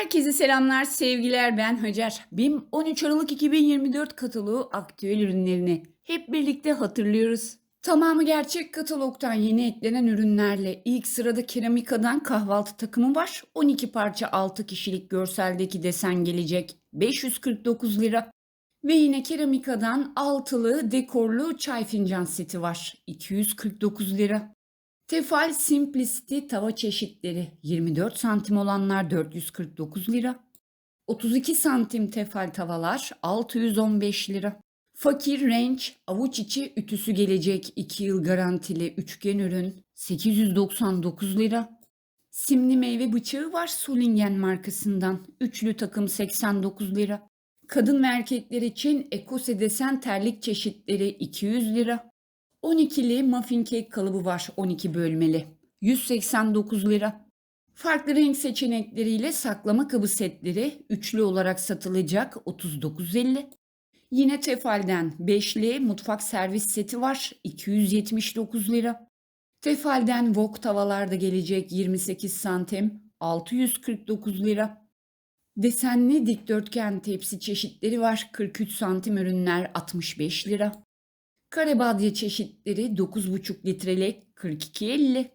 Herkese selamlar, sevgiler. Ben Hacer. BİM 13 Aralık 2024 kataloğu aktüel ürünlerini hep birlikte hatırlıyoruz. Tamamı gerçek katalogdan yeni eklenen ürünlerle ilk sırada Keramika'dan kahvaltı takımı var. 12 parça 6 kişilik görseldeki desen gelecek. 549 lira. Ve yine Keramika'dan altılı dekorlu çay fincan seti var. 249 lira. Tefal Simplicity tava çeşitleri 24 santim olanlar 449 lira. 32 santim tefal tavalar 615 lira. Fakir Range avuç içi ütüsü gelecek 2 yıl garantili üçgen ürün 899 lira. Simli meyve bıçağı var Solingen markasından. Üçlü takım 89 lira. Kadın ve erkekler için ekose desen terlik çeşitleri 200 lira. 12'li muffin cake kalıbı var 12 bölmeli. 189 lira. Farklı renk seçenekleriyle saklama kabı setleri üçlü olarak satılacak 39.50. Yine Tefal'den 5'li mutfak servis seti var 279 lira. Tefal'den wok tavalar da gelecek 28 santim 649 lira. Desenli dikdörtgen tepsi çeşitleri var 43 santim ürünler 65 lira. Karebadye çeşitleri 9,5 litrelik 42.50.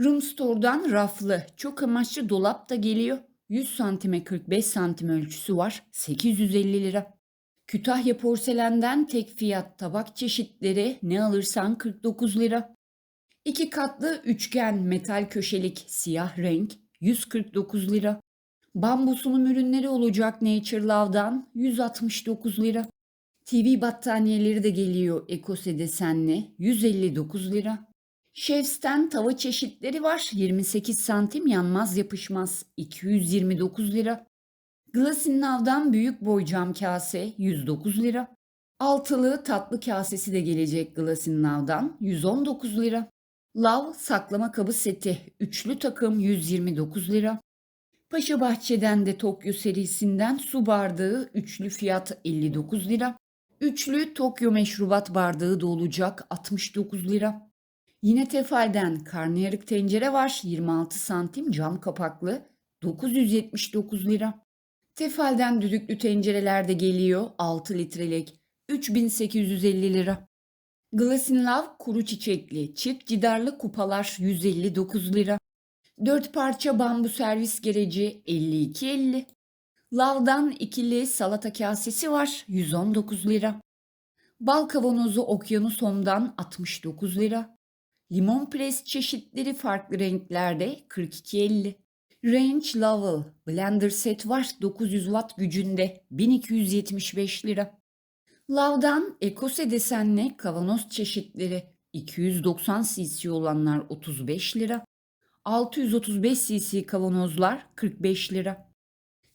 Room Store'dan raflı çok amaçlı dolap da geliyor. 100 santime 45 santim ölçüsü var 850 lira. Kütahya porselenden tek fiyat tabak çeşitleri ne alırsan 49 lira. İki katlı üçgen metal köşelik siyah renk 149 lira. Bambu sunum ürünleri olacak Nature Love'dan 169 lira. TV battaniyeleri de geliyor ekose desenli 159 lira. Chefs'ten tava çeşitleri var 28 santim yanmaz yapışmaz 229 lira. Glasin Nav'dan büyük boy cam kase 109 lira. Altılı tatlı kasesi de gelecek Glasin Nav'dan 119 lira. Lav saklama kabı seti üçlü takım 129 lira. Paşa Bahçe'den de Tokyo serisinden su bardağı üçlü fiyat 59 lira. Üçlü Tokyo meşrubat bardağı da olacak 69 lira. Yine Tefal'den karnıyarık tencere var 26 santim cam kapaklı 979 lira. Tefal'den düdüklü tencereler de geliyor 6 litrelik 3850 lira. Glasin Love kuru çiçekli çift cidarlı kupalar 159 lira. 4 parça bambu servis gereci 52.50. Lav'dan ikili salata kasesi var 119 lira. Bal kavanozu Okyanus Home'dan 69 lira. Limon pres çeşitleri farklı renklerde 42.50. Range Level blender set var 900 watt gücünde 1275 lira. Lav'dan ekose desenli kavanoz çeşitleri 290 cc olanlar 35 lira. 635 cc kavanozlar 45 lira.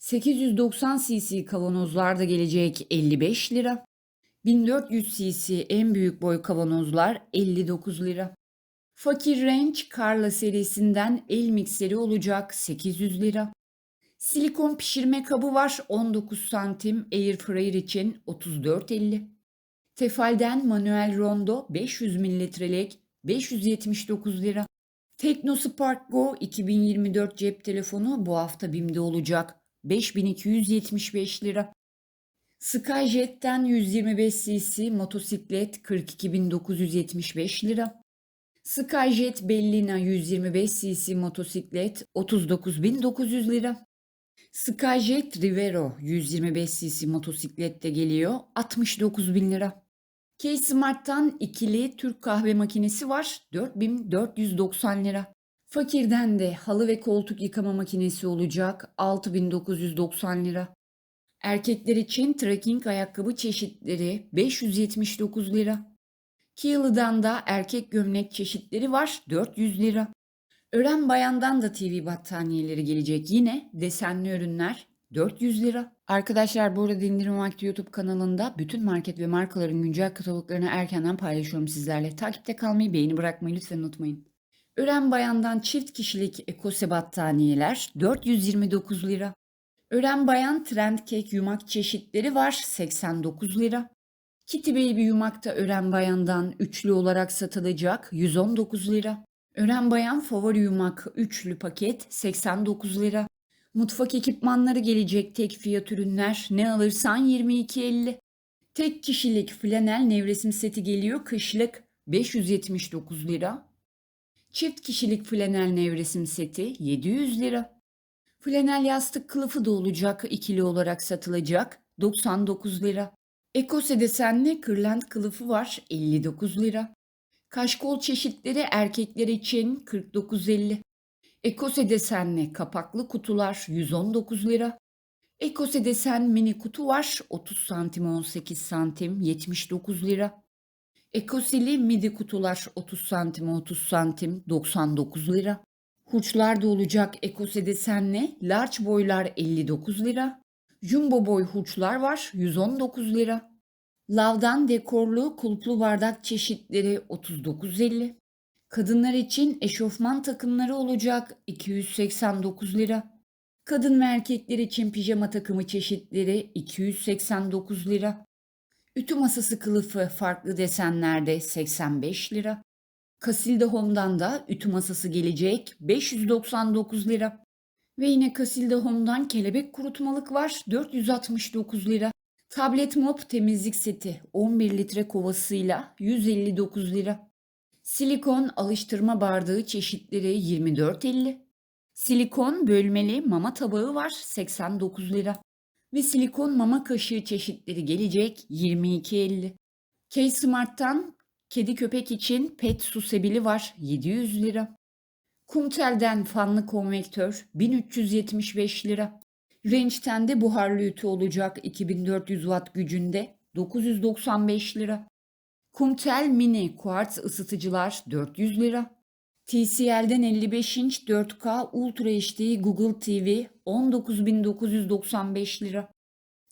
890 cc kavanozlar da gelecek 55 lira. 1400 cc en büyük boy kavanozlar 59 lira. Fakir Range Carla serisinden el mikseri olacak 800 lira. Silikon pişirme kabı var 19 santim air fryer için 34.50. Tefal'den manuel rondo 500 mililitrelik 579 lira. TeknoSpark Go 2024 cep telefonu bu hafta BİM'de olacak 5275 lira. Skyjet'ten 125 cc motosiklet 42975 lira. Skyjet Bellina 125 cc motosiklet 39900 lira. Skyjet Rivero 125 cc motosiklet de geliyor 69000 lira. K-Smart'tan ikili Türk kahve makinesi var 4490 lira. Fakirden de halı ve koltuk yıkama makinesi olacak 6990 lira. Erkekler için trekking ayakkabı çeşitleri 579 lira. Keel'dan da erkek gömlek çeşitleri var 400 lira. Ören bayandan da TV battaniyeleri gelecek yine desenli ürünler 400 lira. Arkadaşlar bu arada indirim vakti YouTube kanalında bütün market ve markaların güncel kataloglarını erkenden paylaşıyorum sizlerle. Takipte kalmayı, beğeni bırakmayı lütfen unutmayın. Ören Bayan'dan çift kişilik ekose battaniyeler 429 lira. Ören Bayan trend kek yumak çeşitleri var 89 lira. Kitty Baby yumakta Ören Bayan'dan üçlü olarak satılacak 119 lira. Ören Bayan favori yumak üçlü paket 89 lira. Mutfak ekipmanları gelecek tek fiyat ürünler. Ne alırsan 22.50. Tek kişilik flanel nevresim seti geliyor kışlık 579 lira. Çift kişilik flanel nevresim seti 700 lira. Flanel yastık kılıfı da olacak ikili olarak satılacak 99 lira. Ekose desenli kırlent kılıfı var 59 lira. Kaşkol çeşitleri erkekler için 49.50. Ekose desenli kapaklı kutular 119 lira. Ekose desen mini kutu var 30 santim 18 santim 79 lira. Ekoseli midi kutular 30 santim 30 santim 99 lira. Hurçlar da olacak ekose desenli large boylar 59 lira. Jumbo boy hurçlar var 119 lira. Lavdan dekorlu kulplu bardak çeşitleri 39.50. Kadınlar için eşofman takımları olacak 289 lira. Kadın ve erkekler için pijama takımı çeşitleri 289 lira. Ütü masası kılıfı farklı desenlerde 85 lira. Casilda Home'dan da ütü masası gelecek 599 lira. Ve yine Casilda Home'dan kelebek kurutmalık var 469 lira. Tablet mop temizlik seti 11 litre kovasıyla 159 lira. Silikon alıştırma bardağı çeşitleri 24.50. Silikon bölmeli mama tabağı var 89 lira. Ve silikon mama kaşığı çeşitleri gelecek 22.50. K-Smart'tan kedi köpek için pet su var 700 lira. Kumtel'den fanlı konvektör 1375 lira. Range'ten de buharlı ütü olacak 2400 watt gücünde 995 lira. Kumtel mini kuartz ısıtıcılar 400 lira. TCL'den 55 inç 4K Ultra HD Google TV 19.995 lira.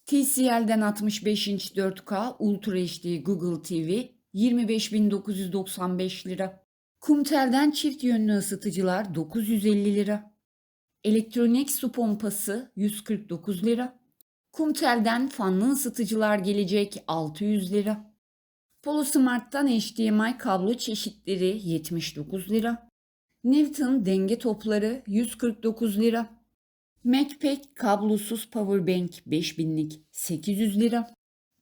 TCL'den 65 inç 4K Ultra HD Google TV 25.995 lira. Kumtel'den çift yönlü ısıtıcılar 950 lira. Elektronik su pompası 149 lira. Kumtel'den fanlı ısıtıcılar gelecek 600 lira. Polo Smart'tan HDMI kablo çeşitleri 79 lira. Newton denge topları 149 lira. MacPack kablosuz powerbank 5000'lik 800 lira.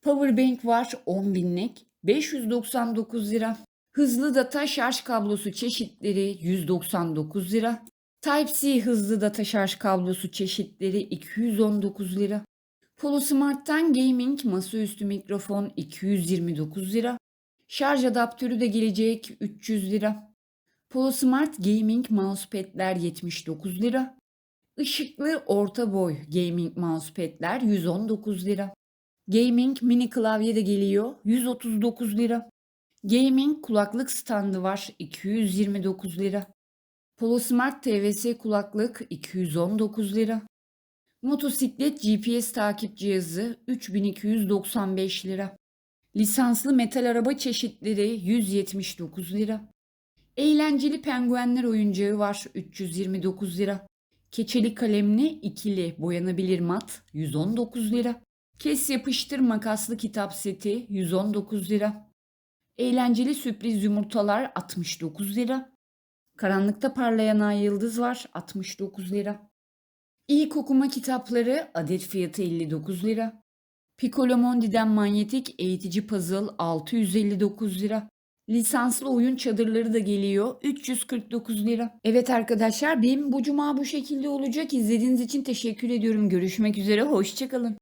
Powerbank var 10.000'lik 599 lira. Hızlı data şarj kablosu çeşitleri 199 lira. Type-C hızlı data şarj kablosu çeşitleri 219 lira. Polo Smart'tan gaming masaüstü mikrofon 229 lira. Şarj adaptörü de gelecek 300 lira. Polo Smart Gaming mousepad'ler 79 lira. Işıklı orta boy gaming mousepad'ler 119 lira. Gaming mini klavye de geliyor 139 lira. Gaming kulaklık standı var 229 lira. Polo Smart TVS kulaklık 219 lira. Motosiklet GPS takip cihazı 3295 lira. Lisanslı metal araba çeşitleri 179 lira. Eğlenceli penguenler oyuncağı var 329 lira. Keçeli kalemli ikili boyanabilir mat 119 lira. Kes yapıştır makaslı kitap seti 119 lira. Eğlenceli sürpriz yumurtalar 69 lira. Karanlıkta parlayan ay yıldız var 69 lira. İlk okuma kitapları adet fiyatı 59 lira. Piccolo Mondi'den manyetik eğitici puzzle 659 lira. Lisanslı oyun çadırları da geliyor 349 lira. Evet arkadaşlar benim bu cuma bu şekilde olacak. İzlediğiniz için teşekkür ediyorum. Görüşmek üzere hoşçakalın.